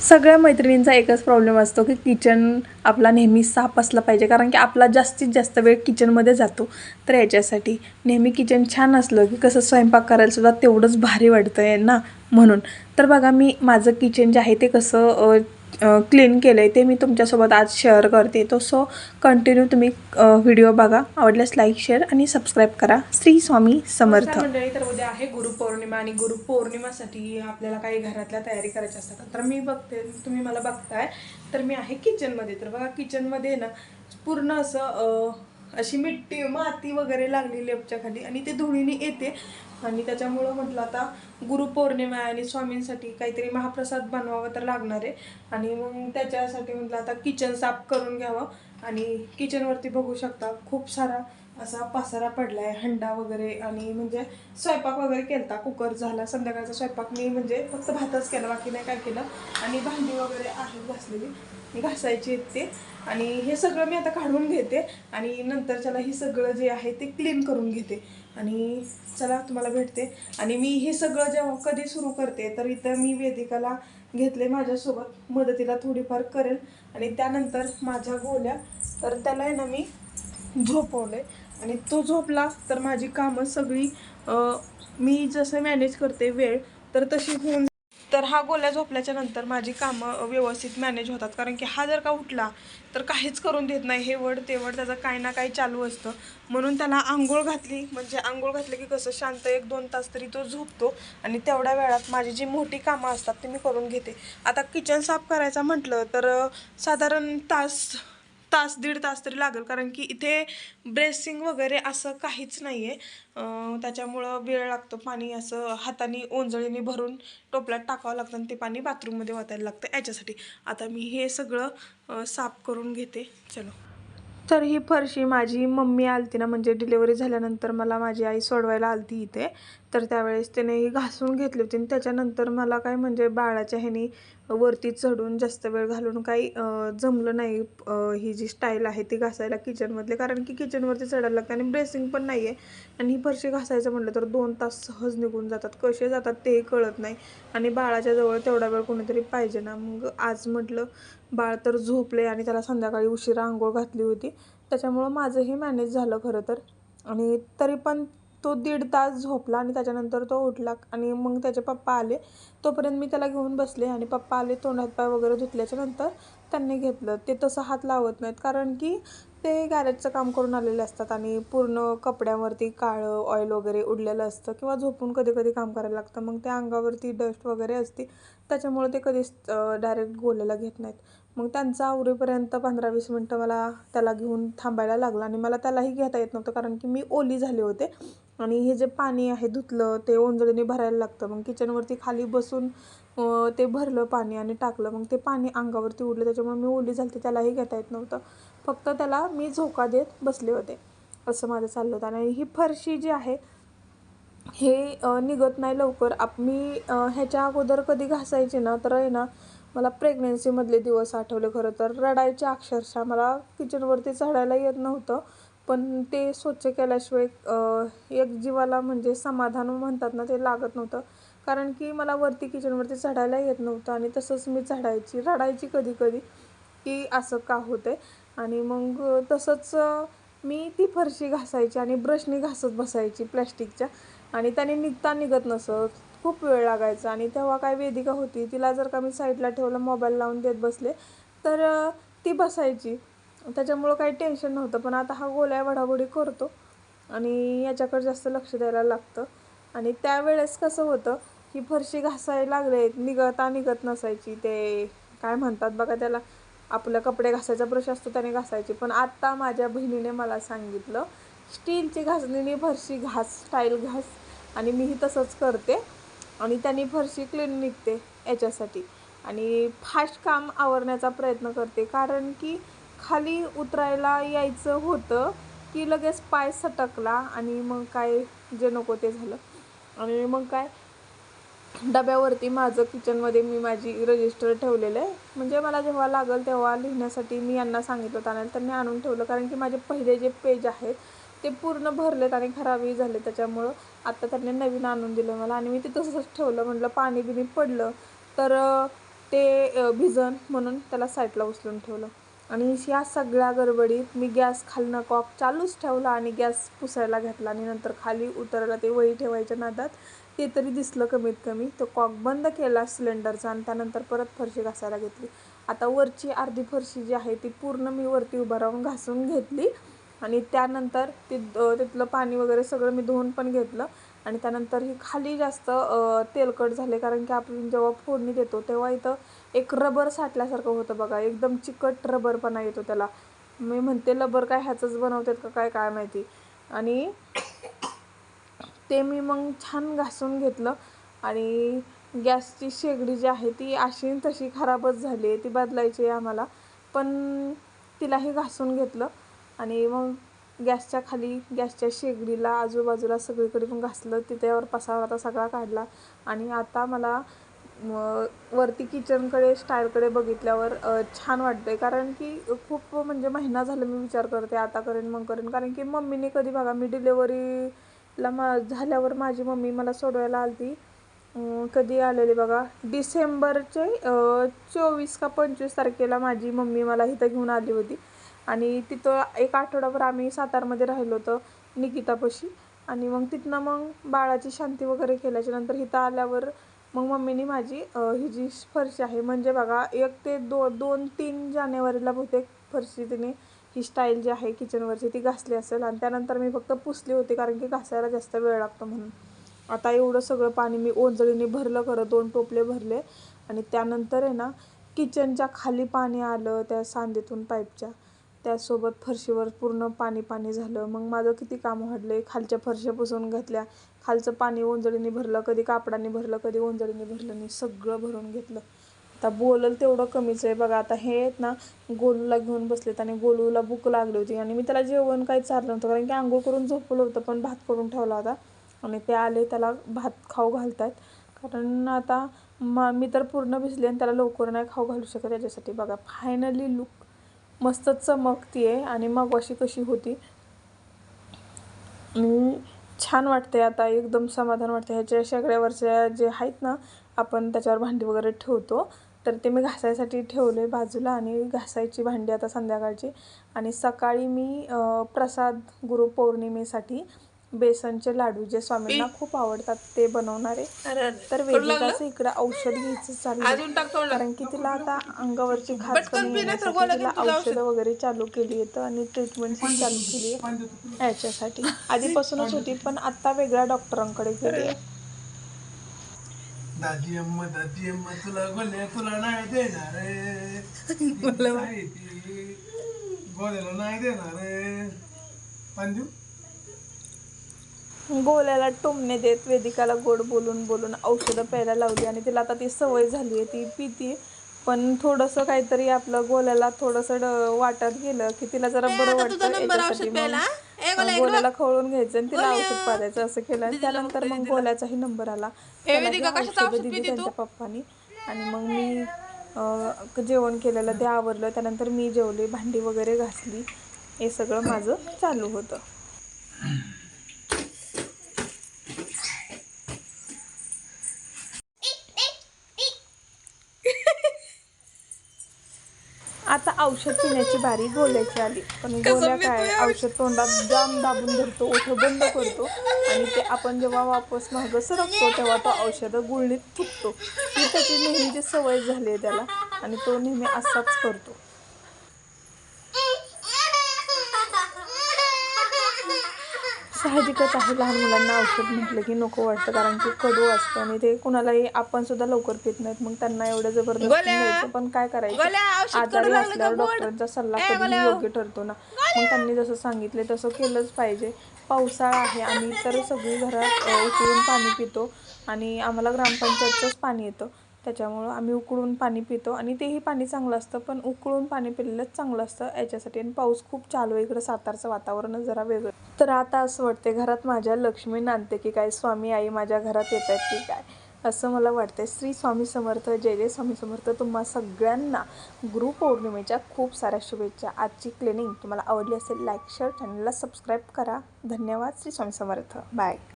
सगळ्या मैत्रिणींचा एकच प्रॉब्लेम असतो की किचन आपला नेहमी साफ असला पाहिजे. कारण की आपला जास्तीत जास्त वेळ किचनमध्ये जातो. तर याच्यासाठी नेहमी किचन छान असलं की कसं स्वयंपाक करायला सुद्धा तेवढंच भारी वाटतं आहे ना म्हणून. तर बघा मी माझं किचन जे आहे ते कसं क्लीन केलं आहे ते मी तुमच्यासोबत आज शेअर करते. तो सो कंटिन्यू तुम्ही व्हिडिओ बघा. आवडल्यास लाईक शेअर आणि सबस्क्राईब करा. श्री स्वामी समर्थ. मंडळी तर उद्या आहे गुरुपौर्णिमा आणि गुरुपौर्णिमासाठी आपल्याला काही घरातल्या तयारी करायच्या असतात. तर मी बघते तुम्ही मला बघताय. तर मी आहे किचनमध्ये तर बघा किचनमध्ये ना पूर्ण असं अशी मिट्टी माती वगैरे लागली लेपच्या खाली आणि ते धुळीने येते. आणि त्याच्यामुळं म्हटलं आता गुरुपौर्णिमा आणि स्वामींसाठी काहीतरी महाप्रसाद बनवावं तर लागणार आहे. आणि मग त्याच्यासाठी म्हटलं आता किचन साफ करून घ्यावं. आणि किचनवरती बघू शकता खूप सारा असा पासारा पडला आहे हंडा वगैरे आणि म्हणजे स्वयंपाक वगैरे केलता कुकर झाला संध्याकाळचा स्वयंपाक. मी म्हणजे फक्त भातच केला बाकी नाही काय केलं. आणि भांडी वगैरे आहेत घासलेली. घासायची आहेत ते. आणि हे सगळं मी आता काढून घेते. आणि नंतरच्याला हे सगळं जे आहे ते क्लीन करून घेते. आणि चला तुम्हाला भेटते. आणि मी हे सगळं जेव्हा कधी सुरू करते तर इथं मी वेदिकाला घेतले माझ्यासोबत. मदतीला थोडीफार करेल. आणि त्यानंतर माझ्या गोल्या तर त्याला आहे ना मी झोपवले आणि तो झोपला तर माझी कामं सगळी मी जसं मॅनेज करते वेळ तर तशी होऊन तर हा गोल्या झोपल्याच्या नंतर माझी कामं व्यवस्थित मॅनेज होतात. कारण की हा जर का उठला तर काहीच करून देत नाही. हे वड ते वड त्याचं काही ना काही चालू असतं. म्हणून त्याला आंघोळ घातली. म्हणजे आंघोळ घातली की कसं शांत एक दोन तास तरी तो झोपतो आणि तेवढ्या वेळात माझी जी मोठी कामं असतात ती मी करून घेते. आता किचन साफ करायचं म्हटलं तर साधारण तास तास दीड तास तरी लागेल कारण की इथे ब्रेसिंग वगैरे असं काहीच नाही आहे त्याच्यामुळं वेळ लागतो पाणी असं हाताने ओंजळीने भरून टोपल्यात टाकावं लागतं आणि ते पाणी बाथरूममध्ये वाचायला लागतं याच्यासाठी. आता मी हे सगळं साफ करून घेते. चलो. तर ही फरशी माझी मम्मी आलती ना म्हणजे डिलेवरी झाल्यानंतर मला माझी आई सोडवायला आलती इथे. तर त्यावेळेस त्याने ही घासून घेतली होती आणि त्याच्यानंतर मला काय म्हणजे बाळाच्या ह्यानी वरती चढून जास्त वेळ घालून काही जमलं नाही ही जी स्टाईल आहे ती घासायला किचनमधले कारण की किचनवरती चढायला लागतं आणि ब्रेसिंग पण नाही आहे आणि ही फरशी घासायचं म्हटलं तर दोन तास सहज निघून जातात. कसे जातात ते कळत नाही. आणि बाळाच्या जवळ तेवढा वेळ कोणीतरी पाहिजे ना. मग आज म्हटलं बाळ तर झोपले आणि त्याला संध्याकाळी उशिरा आंघोळ घातली होती. त्याच्यामुळं माझंही मॅनेज झालं खरं तर. आणि तरी पण तो दीड तास झोपला आणि त्याच्यानंतर तो उठला आणि मग त्याचे पप्पा आले. तोपर्यंत मी त्याला घेऊन बसले आणि पप्पा आले तोंड हातपाय वगैरे धुतल्याच्या नंतर त्यांनी घेतलं. ते तसं हात लावत नाहीत कारण की ते गॅरेजचं काम करून आलेले असतात आणि पूर्ण कपड्यावरती काळं ऑइल वगैरे उडलेलं असतं किंवा झोपून कधी कधी काम करायला लागतं. मग त्या अंगावरती डस्ट वगैरे असते. त्याच्यामुळे ते कधीच डायरेक्ट गोल्याला घेत नाहीत. मग त्यांचा आवरेपर्यंत पंधरा वीस मिनटं मला त्याला घेऊन थांबायला लागलं आणि मला त्यालाही घेता येत नव्हतं कारण की मी ओली झाले होते. आणि हे जे पाणी आहे धुतलं ते ओंजळीने भरायला लागतं. मग किचनवरती खाली बसून ते भरलं पाणी आणि टाकलं. मग ते पाणी अंगावरती उडलं. त्याच्यामुळे मी ओली झाली त्यालाही घेता येत नव्हतं. फक्त त्याला मी झोका देत बसले होते. असं माझं चाललं होतं. आणि ही फरशी जी आहे हे निघत नाही लवकर. आप मी ह्याच्या अगोदर कधी घासायची ना तर आहे ना मला प्रेग्नन्सीमधले दिवस आठवले खरं तर. रडायचे अक्षरशः. मला किचनवरती चढायला येत नव्हतं. पण ते स्वच्छ केल्याशिवाय एक जीवाला म्हणजे समाधान म्हणतात ना ते लागत नव्हतं. कारण की मला वरती किचनवरती चढायला येत नव्हतं आणि तसंच मी चढायची रडायची कधी कधी की असं का होतंय. आणि मग तसंच मी ती फरशी घासायची आणि ब्रशनी घासत बसायची प्लॅस्टिकच्या आणि त्याने निघता निघत नसत. खूप वेळ लागायचा. आणि तेव्हा काय वेदिका होती तिला जर का मी साईडला ठेवलं मोबाईल लावून देत बसले तर ती बसायची. त्याच्यामुळं काही टेन्शन नव्हतं पण आता हा गोल्या वडावडी करतो. आणि याच्याकडे जास्त लक्ष द्यायला लागतं. आणि त्यावेळेस कसं होतं की फरशी घासायला लागले निघता निघत नसायची. ते काय म्हणतात बघा त्याला आपलं कपडे घासायचा ब्रश असतो त्याने घासायची. पण आत्ता माझ्या बहिणीने मला सांगितलं स्टीलची घासणीने फरशी घास स्टाईल घास. आणि मीही तसंच करते. आणि त्यांनी फरशी क्लीन निघते याच्यासाठी. आणि फास्ट काम आवरण्याचा प्रयत्न करते. कारण की खाली उतरायला यायचं होतं की लगेच पाय सटकला आणि मग काय जे नको ते झालं. आणि मग काय डब्यावरती माझं किचनमध्ये मी माझी रजिस्टर ठेवलेलं आहे. म्हणजे मला जेव्हा लागेल तेव्हा लिहिण्यासाठी मी यांना सांगितलं होतं आणि त्यांनी आणून ठेवलं. कारण की माझे पहिले जे पेज आहेत ते पूर्ण भरलेत आणि खराबही झाले त्याच्यामुळं आत्ता त्यांनी नवीन आणून दिलं मला आणि मी ते तसंच ठेवलं. म्हटलं पाणी बिणी पडलं तर ते भिजन म्हणून त्याला साईडला उचलून ठेवलं. आणि ह्या सगळ्या गडबडीत मी गॅस खालनं कॉक चालूच ठेवला आणि गॅस पुसायला घेतला आणि नंतर खाली उतरला ते वही ठेवायच्या नादात ते तरी दिसलं कमीत कमी. तो कॉक बंद केला सिलेंडरचा आणि त्यानंतर परत फरशी घासायला घेतली. आता वरची अर्धी फरशी जी आहे ती पूर्ण मी वरती उभं राहून घासून घेतली. आणि त्यानंतर ते तिथलं पाणी वगैरे सगळं मी धुवून पण घेतलं. आणि त्यानंतर ही खाली जास्त तेलकट झाले. कारण की आपण जेव्हा फोडणी देतो तेव्हा इथं एक रबर साठल्यासारखं होतं बघा. एकदम चिकट रबरपणा येतो त्याला. मी म्हणते रबर काय ह्याचंच बनवतात का? काय काय माहिती? आणि ते मी मग छान घासून घेतलं. आणि गॅसची शेगडी जी आहे ती अशी तशी खराबच झाली आहे. ती बदलायची आहे आम्हाला. पण तिलाही घासून घेतलं. आणि मग गॅसच्या खाली गॅसच्या शेगडीला आजूबाजूला सगळीकडे पण घासलं तिथेवर पसारा आता सगळा काढला. आणि आता मला वरती किचनकडे स्टाईलकडे बघितल्यावर छान वाटतंय. कारण की खूप म्हणजे महिना झालं मी विचार करते आता करेन मग करेन. कारण की मम्मीने कधी बघा मी डिलेवरीला मा झाल्यावर माझी मम्मी मला सोडवायला आली कधी आलेली बघा डिसेंबरचे चोवीस का पंचवीस तारखेला माझी मम्मी मला इथं घेऊन आली होती. आणि तिथं एक आठवडाभर आम्ही सातारमध्ये राहिलो होतो निकितापाशी. आणि मग तिथनं मग बाळाची शांती वगैरे केल्याच्यानंतर इथं आल्यावर मग मम्मीनी माझी ही जी फरशी आहे म्हणजे बघा एक ते दो दोन तीन जानेवारीला बहुतेक फरशी तिने ही स्टाईल जी आहे किचनवरची ती घासली असेल. आणि त्यानंतर मी फक्त पुसली होती कारण की घासायला जास्त वेळ लागतो म्हणून. आता एवढं सगळं पाणी मी ओंजळीने भरलं खरं दोन टोपले भरले. आणि त्यानंतर आहे ना किचनच्या खाली पाणी आलं त्या सांदेतून पाईपच्या त्यासोबत फरशीवर पूर्ण पाणी पाणी झालं. मग माझं किती काम वाढले? खालच्या फरशा पुसून घेतल्या. खालचं पाणी ओंजळीने भरलं कधी कापडाने भरलं कधी ओंजळीने भरलं. नाही सगळं भरून घेतलं. आता बोलल तेवढं कमीच आहे. बघा आता हे आहेत ना गोलूला घेऊन बसलेत आणि गोलूला भूक लागली होती. आणि मी त्याला जेवण काही चाललं नव्हतं कारण की आंघोळ करून झोपलं होतं पण भात करून ठेवला होता. आणि ते आले त्याला भात खाऊ घालतात कारण आता मा मी तर पूर्ण भिजले आणि त्याला लवकर नाही खाऊ घालू शकत त्याच्यासाठी बघा फायनली लुक मस्त चमकती आहे आणि मग अशी कशी होती? आणि छान वाटते आता एकदम समाधान वाटते ह्याच्या शेगड्यावरच्या जे आहेत ना आपण त्याच्यावर भांडी वगैरे ठेवतो. तर ते मी घासायसाठी ठेवले बाजूला आणि घासायची भांडी आता संध्याकाळची. आणि सकाळी मी प्रसाद गुरुपौर्णिमेसाठी बेसनचे लाडू जे स्वामींना खूप आवडतात ते बनवणारे. तर वेदिकाचं इकडं औषध घ्यायचं चालू आहे. कारण की तिला आता अंगावरची खाज कमी येण्यासाठी तिला औषधं. वगैरे चालू केली आहेत आणि ट्रीटमेंट पण चालू केली आहे याच्यासाठी. आधीपासूनच होती पण आता वेगळ्या डॉक्टरांकडे गेली आहे. दादी अम्मा दादी अम्मा तुला गोल्या तुला नाही देणार गोल्याला नाही देणार अंजू गोल्याला टोमणे देत वेदिकाला गोड बोलून बोलून औषधं प्यायला लावली आणि तिला आता ती सवय झाली आहे ती पिती. पण थोडंसं काहीतरी आपलं गोल्याला थोडंसं वाटत गेलं की तिला जरा बरं वाटतं गोल्याला खवळून घ्यायचं आणि तिला औषध पाजायचं असं केलं आणि त्यानंतर मग गोल्याचाही नंबर आला. औषधं दिली त्यांच्या पप्पानी. आणि मग मी जेवण केलेलं ते आवरलं. त्यानंतर मी जेवले भांडी वगैरे घासली. हे सगळं माझं चालू होतं. आता औषध पिण्याची बारी गोल्याची आली. पण गोल्या काय औषध तोंडात जाम दाबून धरतो ओठ बंद करतो. आणि ते आपण जेव्हा वापस मागं सरकतो तेव्हा तो औषध गुळणीत फुटतो. ही त्याची नेहमीची सवय झाली आहे त्याला. आणि तो नेहमी असाच करतो. साहजिकच आहे लहान मुलांना औषध म्हटलं की नको वाटतं कारण की कडू असतं आणि ते कुणालाही आपण सुद्धा लवकर पित नाहीत मग त्यांना एवढं जबरदस्त द्यायचं पण काय करायचं? आजारी असल्यावर डॉक्टरांचा सल्ला कधी योग्य ठरतो ना. मग त्यांनी जसं सांगितले तसं केलंच पाहिजे. पावसाळा आहे आम्ही तर सगळी घरात उकळून पाणी पितो आणि आम्हाला ग्रामपंचायतचंच पाणी येतं. त्याच्यामुळं आम्ही उकळून पाणी पितो आणि तेही पाणी चांगलं असतं पण उकळून पाणी पिलेलंच चांगलं असतं याच्यासाठी. आणि पाऊस खूप चालू आहे इकडं सातारचं वातावरणच जरा वेगळं. तर आता असं वाटते घरात माझ्या लक्ष्मी नांदते की काय स्वामी आई माझ्या घरात येत आहेत की काय? असं मला वाटतंय. श्री स्वामी समर्थ जय जय स्वामी समर्थ. तुम्हा सगळ्यांना गुरुपौर्णिमेच्या खूप साऱ्या शुभेच्छा. आजची क्लिनिंग तुम्हाला आवडली असेल लाईक शेअर चॅनलला सबस्क्राईब करा. धन्यवाद. श्री स्वामी समर्थ. बाय